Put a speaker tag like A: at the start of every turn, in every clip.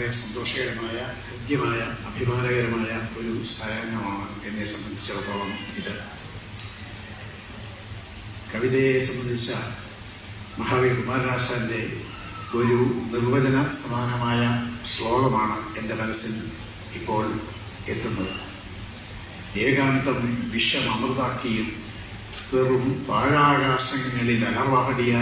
A: വളരെ സന്തോഷകരമായ ഹൃദ്യമായ അഭിമാനകരമായ ഒരു സായാഹ്നമാണ് എന്നെ സംബന്ധിച്ചിടത്തോളം ഇത്. കവിതയെ സംബന്ധിച്ച മഹാവി കുമാരനാശാന്റെ ഒരു നിർവചന സമാനമായ ശ്ലോകമാണ് എന്റെ മനസ്സിൽ ഇപ്പോൾ എത്തുന്നത്. ഏകാന്തം വിഷമമൃതാക്കിയും വെറും പാഴാകാശങ്ങളിൽ അലർവാടിയാ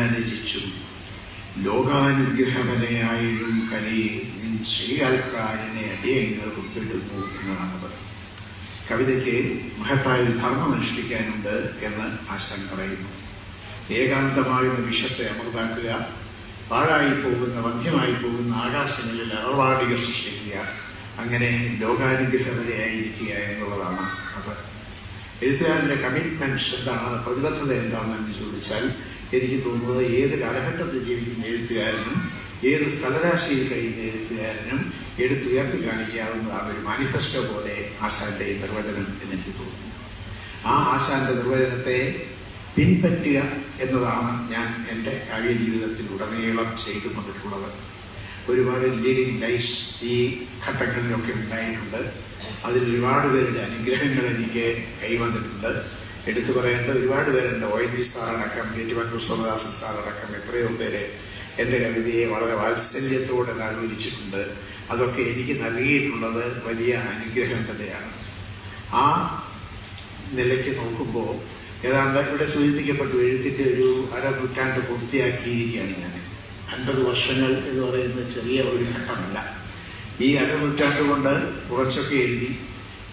A: രചിച്ചും ലോകാനുഗ്രഹവനയായും കലയെ നിൻ ശ്രീയാൾക്കാരനെ അടിയങ്ങൾ ഉൾപ്പെടുന്നു എന്നതാണത് കവിതയ്ക്ക് മഹത്തായ ഒരു ധർമ്മം അനുഷ്ഠിക്കാനുണ്ട് എന്ന് ആശാൻ പറയുന്നു. ഏകാന്തമാകുന്ന വിഷത്തെ അമൃതാക്കുക പാഴായി പോകുന്ന മധ്യമായി പോകുന്ന ആകാശങ്ങളിൽ അറവാടികൾ സൃഷ്ടിക്കുക അങ്ങനെ ലോകാനുഗ്രഹവരെയായിരിക്കുക എന്നുള്ളതാണ് അത്. എഴുത്തുകാരന്റെ കമ്മിറ്റ്മെന്റ്സ് എന്താണ് പ്രതിബദ്ധത എന്താണ് എന്ന് ചോദിച്ചാൽ എനിക്ക് തോന്നുന്നത് ഏത് കാലഘട്ടത്തിൽ ജീവിക്കുന്ന എഴുത്തുകാരനും ഏത് സ്ഥലരാശിയിൽ കഴിയുന്ന എഴുത്തുകാരനും എടുത്തുയർത്തി കാണിക്കാവുന്നതാണ് ഒരു മാനിഫെസ്റ്റോ പോലെ ആശാന്റെ നിർവചനം എന്നെനിക്ക് തോന്നുന്നു. ആ ആശാന്റെ നിർവചനത്തെ പിൻപറ്റുക എന്നതാണ് ഞാൻ എന്റെ കാവ്യ ജീവിതത്തിൽ ഉടനീളം ചെയ്തു വന്നിട്ടുള്ളത് ഒരുപാട് ലീഡിങ് ലൈഫ് ഈ ഘട്ടങ്ങളിലൊക്കെ ഉണ്ടായിട്ടുണ്ട്. അതിൽ ഒരുപാട് പേരുടെ അനുഗ്രഹങ്ങൾ എനിക്ക് കൈവന്നിട്ടുണ്ട്. എടുത്തു പറയേണ്ട ഒരുപാട് പേരുണ്ട്. ഒ എൻ വി സാറടക്കം ഏറ്റുമാനൂർ സോമദാസൻ സാറടക്കം എത്രയോ പേരെ എന്റെ കവിതയെ വളരെ വാത്സല്യത്തോടെ ആലോചിച്ചിട്ടുണ്ട് അതൊക്കെ എനിക്ക് നൽകിയിട്ടുള്ളത് വലിയ അനുഗ്രഹം തന്നെയാണ്. ആ നിലയ്ക്ക് നോക്കുമ്പോൾ ഏതാണ്ട് ഇവിടെ സൂചിപ്പിക്കപ്പെട്ടു എഴുത്തിന്റെ ഒരു അര നൂറ്റാണ്ട് പൂർത്തിയാക്കിയിരിക്കുകയാണ് ഞാൻ. അൻപത് വർഷങ്ങൾ എന്ന് പറയുന്ന ചെറിയ ഒരു ഘട്ടമല്ല. ഈ അര നൂറ്റാണ്ട് കൊണ്ട് കുറച്ചൊക്കെ എഴുതി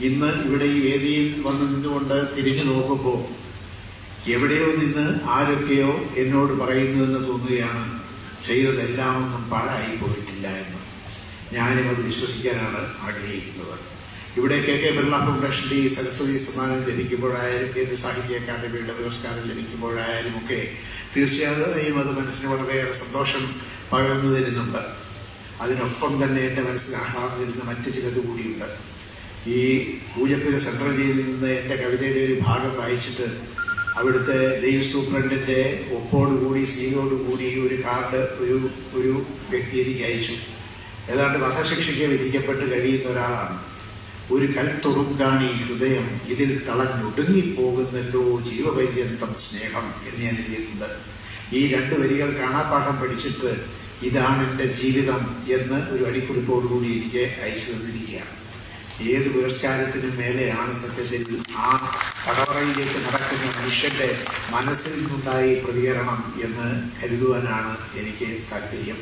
A: ഇന്ന് ഇവിടെ ഈ വേദിയിൽ വന്ന് നിന്നുകൊണ്ട് തിരിഞ്ഞു നോക്കുമ്പോൾ എവിടെയോ നിന്ന് ആരൊക്കെയോ എന്നോട് പറയുന്നുവെന്ന് തോന്നുകയാണ്. ചെയ്തതെല്ലാം ഒന്നും പാഴായി പോയിട്ടില്ല എന്ന്. ഞാനും അത് വിശ്വസിക്കാനാണ് ആഗ്രഹിക്കുന്നത്. ഇവിടെ കെ കെ ബിർള ഫൗണ്ടേഷന്റെ ഈ സരസ്വതി സമ്മാനം ലഭിക്കുമ്പോഴായാലും കേന്ദ്ര സാഹിത്യ അക്കാദമിയുടെ പുരസ്കാരം ലഭിക്കുമ്പോഴായാലും ഒക്കെ തീർച്ചയായും അത് മനസ്സിന് വളരെയേറെ സന്തോഷം പകർന്നു തരുന്നുണ്ട് അതിനൊപ്പം തന്നെ എന്റെ മനസ്സിൽ ആഹ്ലാദം തരുന്ന മറ്റു ചിലത് കൂടിയുണ്ട്. ഈ പൂജപ്പുര സെൻട്രൽ ജയിലിൽ നിന്ന് എന്റെ കവിതയുടെ ഒരു ഭാഗം വായിച്ചിട്ട് അവിടുത്തെ ജയിൽ സൂപ്രണ്ടിന്റെ ഒപ്പോടുകൂടി സീലോടുകൂടി ഒരു കാർഡ് ഒരു ഒരു വ്യക്തി എനിക്ക് അയച്ചു. ഏതാണ്ട് വധശിക്ഷയ്ക്ക് വിധിക്കപ്പെട്ട് കഴിയുന്ന ഒരാളാണ്. ഒരു കൽത്തുറുങ്കാണി ഹൃദയം ഇതിൽ തളഞ്ഞൊടുങ്ങിപ്പോകുന്നല്ലോ ജീവപര്യന്തം സ്നേഹം എന്ന് ഞാൻ എഴുതിയിട്ടുണ്ട്. ഈ രണ്ട് വരികൾ കാണാപ്പാഠം പഠിച്ചിട്ട് ഇതാണ് എന്റെ ജീവിതം എന്ന് ഒരു അടിക്കുറിപ്പോടുകൂടി എനിക്ക് അയച്ചു തന്നിരിക്കുകയാണ്. ഏത് പുരസ്കാരത്തിനും മേലെയാണ് സത്യത്തിൽ ആ കടവറയിലേക്ക് നടക്കുന്ന മനുഷ്യന്റെ മനസ്സിൽ നിന്നുണ്ടായി പ്രതികരണം എന്ന് കരുതുവാനാണ് എനിക്ക് താല്പര്യം.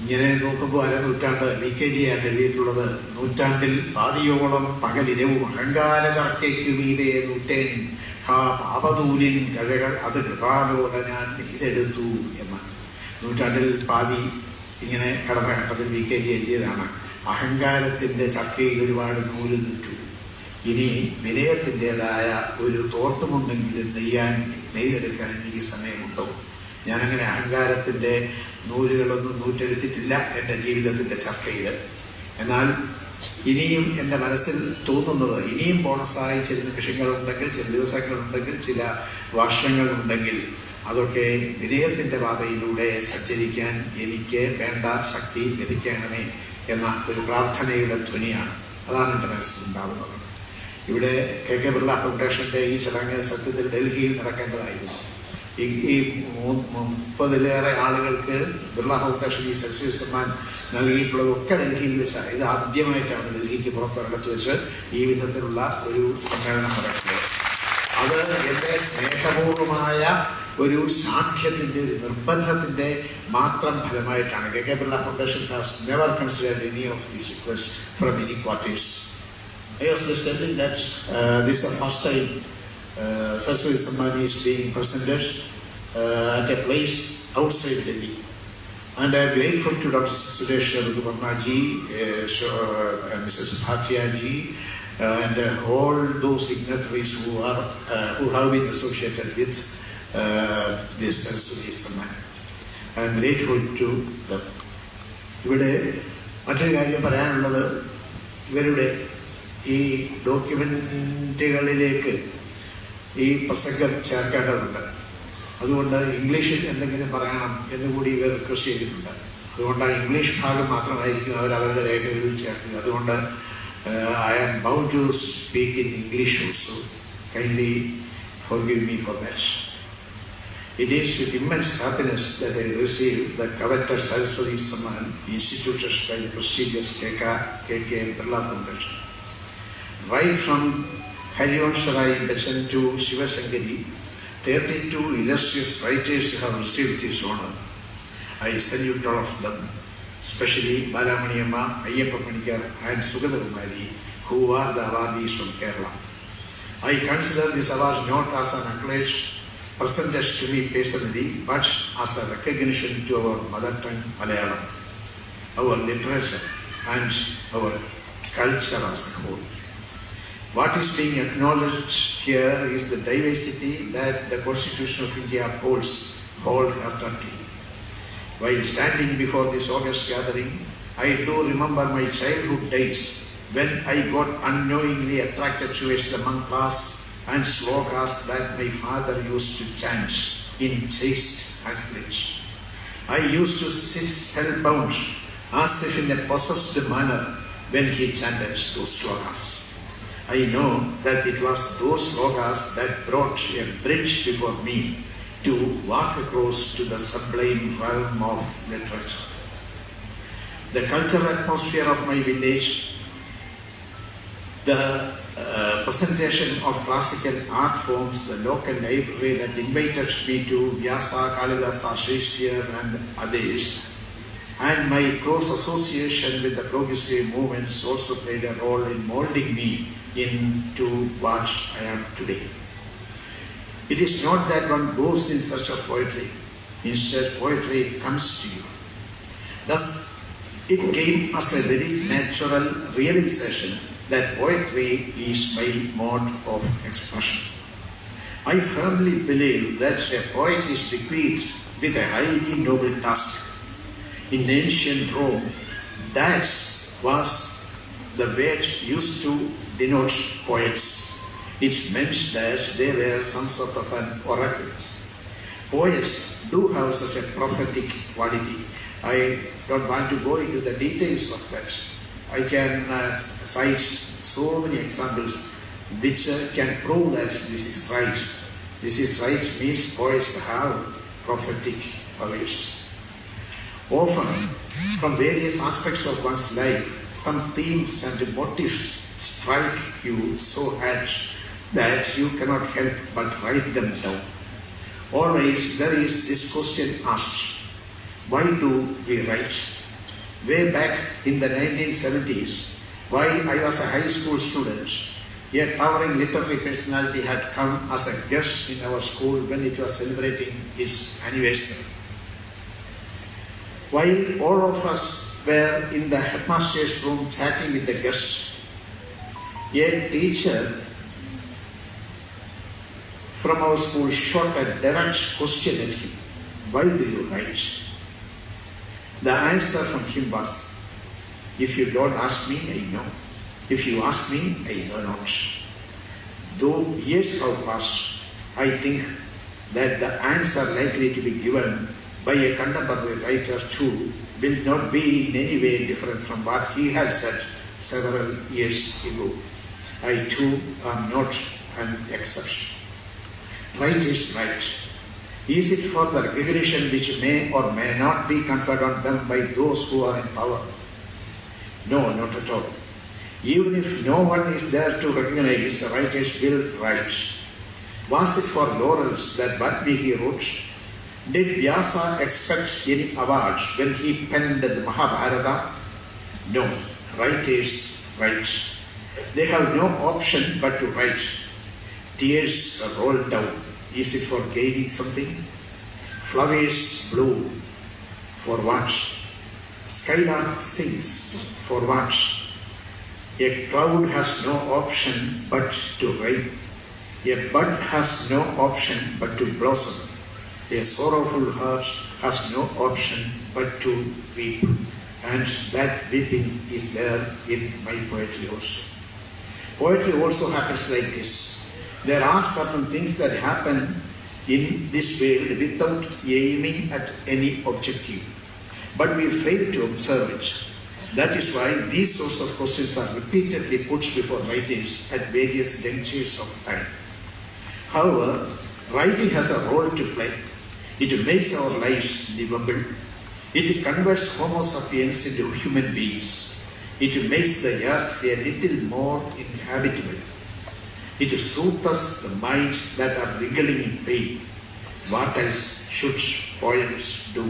A: ഇങ്ങനെ നോക്കുമ്പോൾ അര നൂറ്റാണ്ട് വി കെ ജി ആണ് എഴുതിയിട്ടുള്ളത് നൂറ്റാണ്ടിൽ പാതിയോളം പകലിരവും അഹങ്കാര ചർക്കയ്ക്കു മീതെ നൂറ്റേൻ ഹാ പാപതൂലിൻ കഴകൾ അത് കൃപാലോല ഞാൻ ഇതെടുത്തു എന്ന്. നൂറ്റാണ്ടിൽ പാതി ഇങ്ങനെ കടന്ന ഘട്ടത്തിൽ വി കെ ജി എഴുതിയതാണ്. അഹങ്കാരത്തിന്റെ ചക്കയിൽ ഒരുപാട് നൂൽ നിറ്റു ഇനി വിനയത്തിന്റെതായ ഒരു തോർത്തുമുണ്ടെങ്കിലും നെയ്യാൻ നെയ്തെടുക്കാൻ എനിക്ക് സമയമുണ്ടോ? ഞാനങ്ങനെ അഹങ്കാരത്തിന്റെ നൂലുകളൊന്നും നൂറ്റെടുത്തിട്ടില്ല എന്റെ ജീവിതത്തിന്റെ ചക്കയിൽ എന്നാൽ ഇനിയും എന്റെ മനസ്സിൽ തോന്നുന്നത് ഇനിയും ബോണസായി ചില നിമിഷങ്ങളുണ്ടെങ്കിൽ ചില ദിവസങ്ങളുണ്ടെങ്കിൽ ചില വർഷങ്ങളുണ്ടെങ്കിൽ അതൊക്കെ വിനയത്തിന്റെ പാതയിലൂടെ സഞ്ചരിക്കാൻ എനിക്ക് വേണ്ട ശക്തി ലഭിക്കണമേ. എന്ന ഒരു പ്രാർത്ഥനയുടെ ധ്വനിയാണ്. അതാണ് എന്റെ മനസ്സിലുണ്ടാകുന്നത് ഇവിടെ കെ കെ ബിർള ഫൗണ്ടേഷന്റെ ഈ ചടങ്ങ് സത്യത്തിൽ ഡൽഹിയിൽ നടക്കേണ്ടതായിരുന്നു. ഈ ഈ മുപ്പതിലേറെ ആളുകൾക്ക് ബിർള ഫൗണ്ടേഷൻ ഈ സരസ്വതി സമ്മാൻ നൽകിയിട്ടുള്ളതൊക്കെ ഡൽഹിയിൽ വെച്ചാണ് ഇത് ആദ്യമായിട്ടാണ് ഡൽഹിക്ക് പുറത്തൊരിടത്ത് വെച്ച് ഈ വിധത്തിലുള്ള ഒരു സമ്മേളനം നടക്കുന്നത്. അത് എന്റെ സ്നേഹപൂർവമായ ഒരു സാഖ്യത്തിൻ്റെ ഒരു നിർബന്ധത്തിൻ്റെ മാത്രം ഫലമായിട്ടാണ് K K Birla foundation has never considered any of these request from any quarters I was just telling that uh, this is the first time uh, Saraswati Samman is being presented uh, at a place outside Delhi. And I am grateful to Dr. Suresh Ruduparna ji, uh, so, uh, Mrs. Bhatia ji, uh, and uh, all those dignitaries who are uh, who have been associated with uh, this Saraswati Samman. I'm to them. ഇവിടെ മറ്റൊരു കാര്യം പറയാനുള്ളത് ഇവരുടെ ഈ ഡോക്യുമെന്റുകളിലേക്ക് ഈ പ്രസംഗം ചേർക്കേണ്ടതുണ്ട്. അതുകൊണ്ട് ഇംഗ്ലീഷിൽ എന്തെങ്കിലും പറയണം എന്നുകൂടി ഇവർ റിക്വസ്റ്റ് ചെയ്തിട്ടുണ്ട്. അതുകൊണ്ടാണ് ഇംഗ്ലീഷ് ഭാഗം മാത്രമായിരിക്കും അവർ അവരുടെ രേഖകളിൽ ചേർക്കുക അതുകൊണ്ട് I am bound to speak in English also kindly forgive me for that It is with immense happiness that I receive the coveted Saraswati Saman instituted by the prestigious KK, KK Birla Foundation. Right from Harivansarai Bachan to Shiva Shankari, 32 illustrious writers have received this honor. I salute all of them, especially Balamaniamma, Ayyappa Panikar and Sugata Kumari, who are the awardees from Kerala. I consider this award not as an accolade presented to me personally, but as a recognition to our mother tongue Malayalam, our literature, and our culture as a whole. What is being acknowledged here is the diversity that the Constitution of India holds wholeheartedly. While standing before this August gathering, I do remember my childhood days when I got unknowingly attracted towards the mantras and slokas that my father used to chant in chaste Sanskrit. I used to sit spellbound as if in a possessed manner when he chanted those slokas. I know that it was those slokas that brought a bridge before me to walk across to the sublime realm of literature. The cultural atmosphere of my village, the uh, presentation of classical art forms, the local library that invited me to Vyasa, Kalidasa, Shakespeare, and others, and my close association with the progressive movements also played a role in molding me into what I am today. It is not that one goes in search of poetry, instead, poetry comes to you. Thus, it came as a very natural realization that poetry is my mode of expression. I firmly believe that a poet is bequeathed with a highly noble task. In ancient Rome, dax was the word used to denote poets. It meant that they were some sort of an oracle. Poets do have such a prophetic quality. I don't want to go into the details of that. I can uh, cite so many examples which uh, can prove that this is right. This is right means poets have prophetic powers. Often, from various aspects of one's life, some themes and motifs strike you so hard that you cannot help but write them down. Always there is this question asked why do we write? Way back in the 1970s, while I was a high school student, a towering literary personality had come as a guest in our school when it was celebrating its anniversary. While all of us were in the headmaster's room chatting with the guest, a teacher from our school shot a direct question at him Why do you write? The answer from him was If you don't ask me, I know. If you ask me, I know not. Though years have passed, I think that the answer likely to be given by a contemporary writer too will not be in any way different from what he had said several years ago. I too am not an exception. Right is right. Is it for the recognition which may or may not be conferred on them by those who are in power? No, not at all. Even if no one is there to recognize, the writers will write. Was it for laurels that Valmiki wrote? Did Vyasa expect any award when he penned the Mahabharata? No, writers write. They have no option but to write. Tears roll down. Is it for gaining something? Flowers bloom. For what? Skylark sings. For what? A cloud has no option but to rain. A bud has no option but to blossom. A sorrowful heart has no option but to weep. And that weeping is there in my poetry also. Poetry also happens like this. There are certain things that happen in this world without aiming at any objective. but we fail to observe it. That is why these sorts of questions are repeatedly put before writers at various junctures of time. However, writing has a role to play. It makes our lives livable. It converts Homo sapiens into human beings. It makes the earth a little more inhabitable. It soothes the mind that are wriggling in pain. What else should poems do?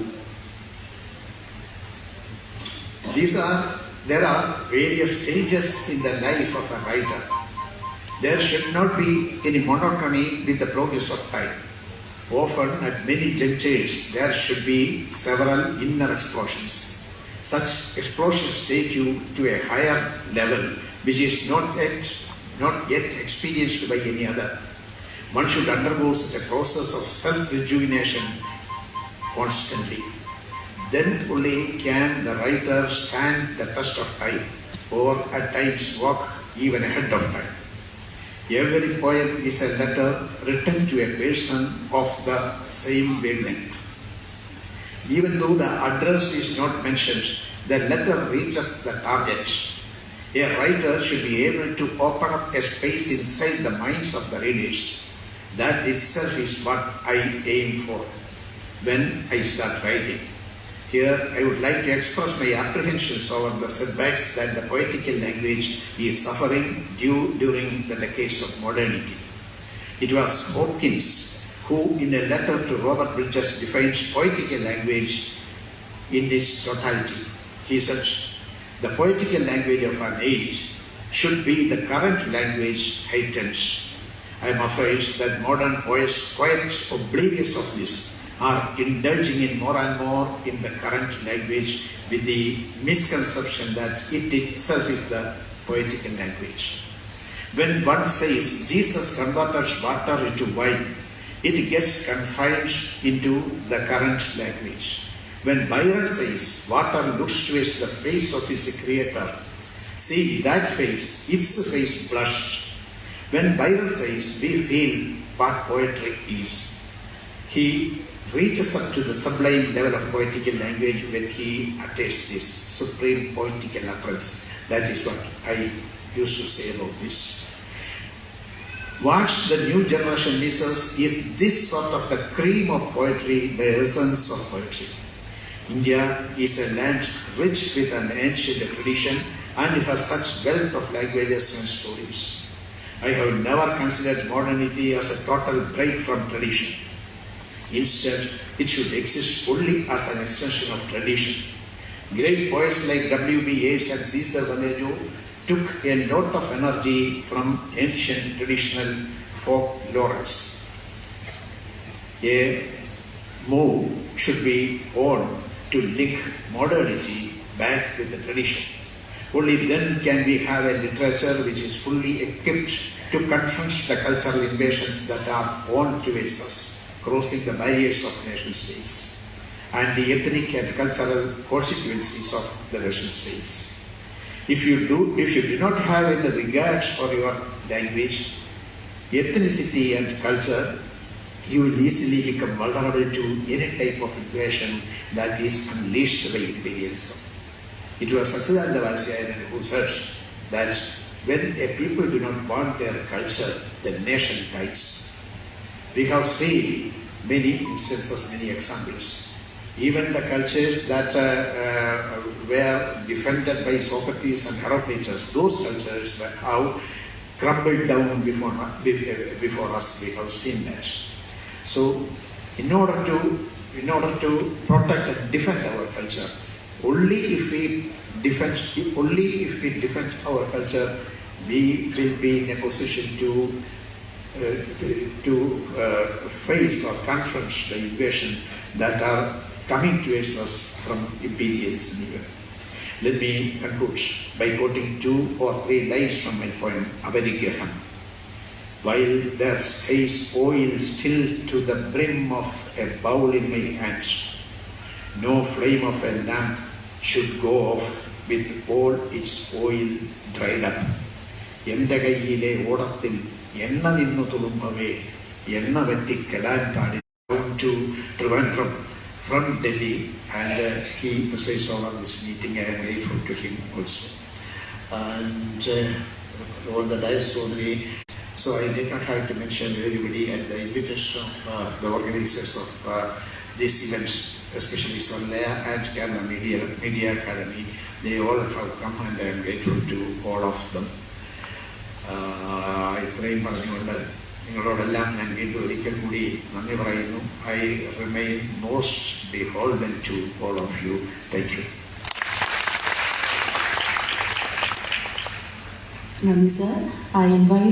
A: These are there are various stages in the life of a writer. There should not be any monotony with the progress of time. Often, at many junctures, there should be several inner explosions. Such explosions take you to a higher level, which is not yet not yet experienced by any other. One should undergo such a process of self-rejuvenation constantly. Then only can the writer stand the test of time, or at times walk even ahead of time. Every poem is a letter written to a person of the same wavelength. Even though the address is not mentioned, the letter reaches the target. A writer should be able to open up a space inside the minds of the readers. That itself is what I aim for when I start writing. Here, I would like to express my apprehensions over the setbacks that the poetical language is suffering due during the decades of modernity. It was Hopkins who, in a letter to Robert Bridges, defines poetical language in its totality. He said, The poetical language of our age should be the current language heightened. I am afraid that modern poets, quite oblivious of this, are indulging in more and more in the current language with the misconception that it itself is the poetical language. When one says Jesus converted water into wine, it gets confined into the current language. When Byron says water looks towards the face of his creator, seeing that face, its face blushed. When Byron says we feel what poetry is, he reaches up to the sublime level of poetical language when he utters this supreme poetical utterance. That is what I used to say about this. What the new generation misses is this sort of the cream of poetry, the essence of poetry. India is a land rich with an ancient tradition and it has such wealth of languages and stories. I have never considered modernity as a total break from tradition. Instead, it should exist only as an extension of tradition. Great poets like W.B. Yeats and Caesar Vallejo took a lot of energy from ancient traditional folk laurels. A move should be on to link modernity back with the tradition. Only then can we have a literature which is fully equipped to confront the cultural invasions that are on towards us, crossing the barriers of nation states and the ethnic and cultural consequences of the nation states. If you do, if you do not have any regards for your language, ethnicity and culture, you will easily become vulnerable to any type of invasion that is unleashed by imperialism. It was Sachidananda Vatsyayan who said that when a people do not want their culture, the nation dies. We have seen many instances, many examples. Even the cultures that uh, uh, were defended by Socrates and Heraclitus, those cultures were how crumbled down before, before us. We have seen that. So, in order to in order to protect and defend our culture, only if we defend only if we defend our culture, we will be in a position to uh, to uh, face or confront the invasion that are coming towards us from imperialism even. Let me conclude by quoting two or three lines from my poem Avarigraham While there stays oil still to the brim of a bowl in my hands, no flame of a lamp should go off with all its oil dried up. എൻ്റെ കയ്യിലെ ഓടത്തിൽ എണ്ണ നിന്നു തുളുമ്പവേ എണ്ണ പറ്റി കെടാൻ പാടില്ല to Trivandrum from Delhi and uh, he presides over this meeting. I am grateful to him also. And uh, all the dice Sodri. So I did not have to mention everybody and the invitation of uh, the organizers of uh, these events, especially Swarlaya and Kerala Media, Media Academy. They all have come and I am grateful to all of them. ആഹ് ഇത്രയും പറഞ്ഞുകൊണ്ട് നിങ്ങളോടെല്ലാം ഞാൻ വീണ്ടും ഒരിക്കൽ കൂടി നന്ദി പറയുന്നു I remain most beholden to all of you thank U
B: Nani sir, I invite